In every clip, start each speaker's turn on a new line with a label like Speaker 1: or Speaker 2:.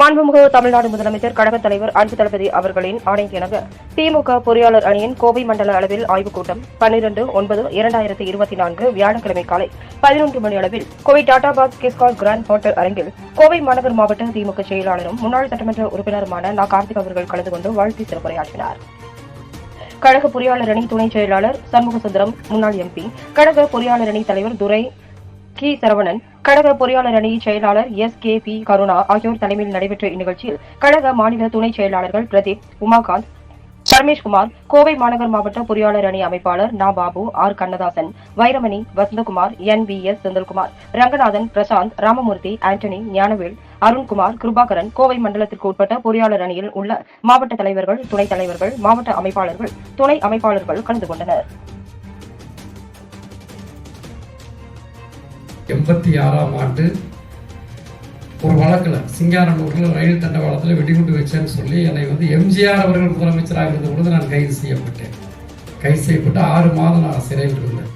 Speaker 1: மாண்புமிகு தமிழ்நாடு முதலமைச்சர் கழகத் தலைவர் அன்பு தளபதி அவர்களின் ஆணைக்கிணங்க திமுக பொறியாளர் அணியின் கோவை மண்டல அளவில் ஆய்வுக் கூட்டம் பன்னிரண்டு ஒன்பது இரண்டாயிரத்தி இருபத்தி நான்கு வியாழக்கிழமை காலை பதினொன்று மணி அளவில் கோவை டாடாபாத் கிஸ்கால் கிராண்ட் ஹோட்டல் அரங்கில் கோவை மாநகர் மாவட்ட திமுக செயலாளரும் முன்னாள் சட்டமன்ற உறுப்பினருமான நா. கார்த்திக் அவர்கள் கலந்து கொண்டு வாழ்த்து சிறப்புரையாற்றினார். கழக பொறியாளர் அணி துணை செயலாளர் சண்முகசுந்தரம் முன்னாள் எம்பி கழக பொறியாளர் அணி தலைவர் துரை கி. சரவணன் கழக பொறியாளர் அணி செயலாளர் எஸ். கே. பி. கருணா ஆகியோர் தலைமையில் நடைபெற்ற இந்நிகழ்ச்சியில் கழக மாநில துணை செயலாளர்கள் பிரதீப் உமாகாந்த் பரமேஷ்குமார் கோவை மாநகர் மாவட்ட பொறியாளர் அணி அமைப்பாளர் நா Babu R. Kannadasan Vairamani Vasanthakumar N. V. S. Senthilkumar Ranganathan Prasanth Ramamoorthy Antony Gnanavel Arunkumar Kirubakaran Kovai மண்டலத்திற்கு உட்பட்ட பொறியாளர் அணியில் உள்ள மாவட்ட தலைவர்கள் துணைத் தலைவர்கள் மாவட்ட அமைப்பாளர்கள் துணை அமைப்பாளர்கள் கலந்து கொண்டனர்.
Speaker 2: எண்பத்தி ஆறாம் ஆண்டு ஒரு வழக்கில் சிங்காரனூரில் ரயில் தண்டவாளத்தில் வெடிகுண்டு வச்சேன்னு சொல்லி என்னை வந்து எம்ஜிஆர் அவர்கள் முதலமைச்சராக இருந்த பொழுது நான் கைது செய்யப்பட்டேன். கைது செய்யப்பட்டு ஆறு மாதம் நான் சிறையில் இருந்தேன்.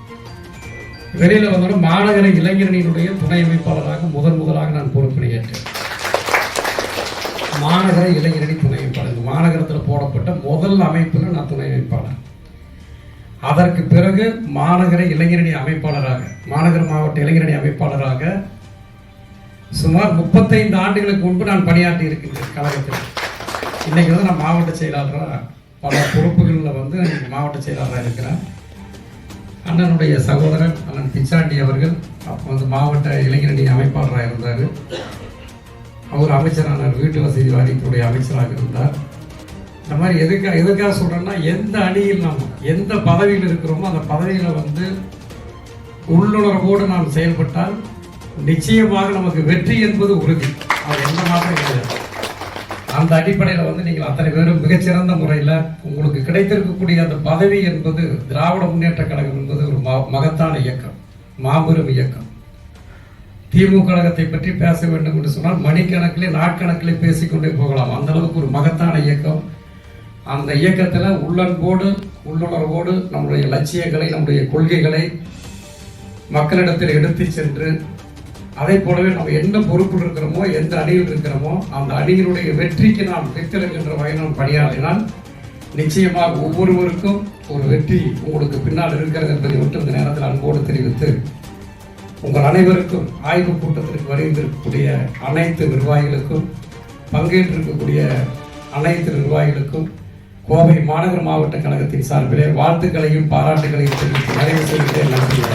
Speaker 2: வெளியில் வந்தோட மாநகர இளைஞரணியினுடைய துணை அமைப்பாளராக முதன் முதலாக நான் பொறுப்பேற்றேன் மாநகர இளைஞரணி துணை அமைப்பாளர். மாநகரத்தில் போடப்பட்ட முதல் அமைப்பில் நான் துணை அமைப்பாளர். அதற்கு பிறகு மாநகர இளைஞரணி அமைப்பாளராக மாநகர மாவட்ட இளைஞரணி அமைப்பாளராக சுமார் முப்பத்தைந்து ஆண்டுகளுக்கு முன்பு நான் பணியாற்றி இருக்கின்றேன் கழகத்தில். இன்றைக்கு வந்து நான் மாவட்ட செயலாளராக பல பொறுப்புகளில் வந்து மாவட்ட செயலாளராக இருக்கிறேன். அண்ணனுடைய சகோதரன் அண்ணன் பிச்சாண்டி அவர்கள் அப்போ வந்து மாவட்ட இளைஞரணி அமைப்பாளராக இருந்தார். அவர் அமைச்சரானார் வீட்டு வசதி வாரியத்துடைய அமைச்சராக இருந்தார். இந்த மாதிரி எதுக்காக எதுக்காக சொல்கிறேன்னா எந்த அணியில் நாம் எந்த பதவியில் இருக்கிறோமோ அந்த பதவியில் வந்து உள்ளுணர்வோடு நாம் செயல்பட்டால் நிச்சயமாக நமக்கு வெற்றி என்பது உறுதி. அது எந்த மாற்றம் கிடையாது. அந்த அடிப்படையில் வந்து நீங்கள் அத்தனை பேரும் மிகச்சிறந்த முறையில் உங்களுக்கு கிடைத்திருக்கக்கூடிய அந்த பதவி என்பது திராவிட முன்னேற்ற கழகம் என்பது ஒரு ம- மகத்தான இயக்கம் மாபெரும் இயக்கம். திமுக கழகத்தை பற்றி பேச வேண்டும் என்று சொன்னால் மணிக்கணக்கிலே நாட்கணக்கிலே பேசிக்கொண்டே போகலாம். அந்த அளவுக்கு ஒரு மகத்தான இயக்கம். அந்த இயக்கத்தில் உள்ளன்போடு உள்ளுணர்வோடு நம்முடைய லட்சியங்களை நம்முடைய கொள்கைகளை மக்களிடத்தில் எடுத்து சென்று அதை போலவே நம்ம என்ன பொறுப்பில் இருக்கிறோமோ எந்த அணியில் இருக்கிறோமோ அந்த அணியினுடைய வெற்றிக்கு நாம் வைத்திருக்கின்ற வகையில் நாம் பணியாற்றினால் நிச்சயமாக ஒவ்வொருவருக்கும் ஒரு வெற்றி உங்களுக்கு பின்னால் இருக்கிறது என்பதை மட்டும் இந்த நேரத்தில் அன்போடு தெரிவித்து உங்கள் அனைவருக்கும் ஆய்வு கூட்டத்திற்கு வருகின்றிருக்கக்கூடிய அனைத்து நிர்வாகிகளுக்கும் பங்கேற்றிருக்கக்கூடிய அனைத்து நிர்வாகிகளுக்கும் கோவை மாநகர மாவட்ட கழகத்தின் சார்பிலே வாழ்த்துக்களையும் பாராட்டுகளையும் தெரிவித்து நிறைவு செய்கிறேன் நன்றி.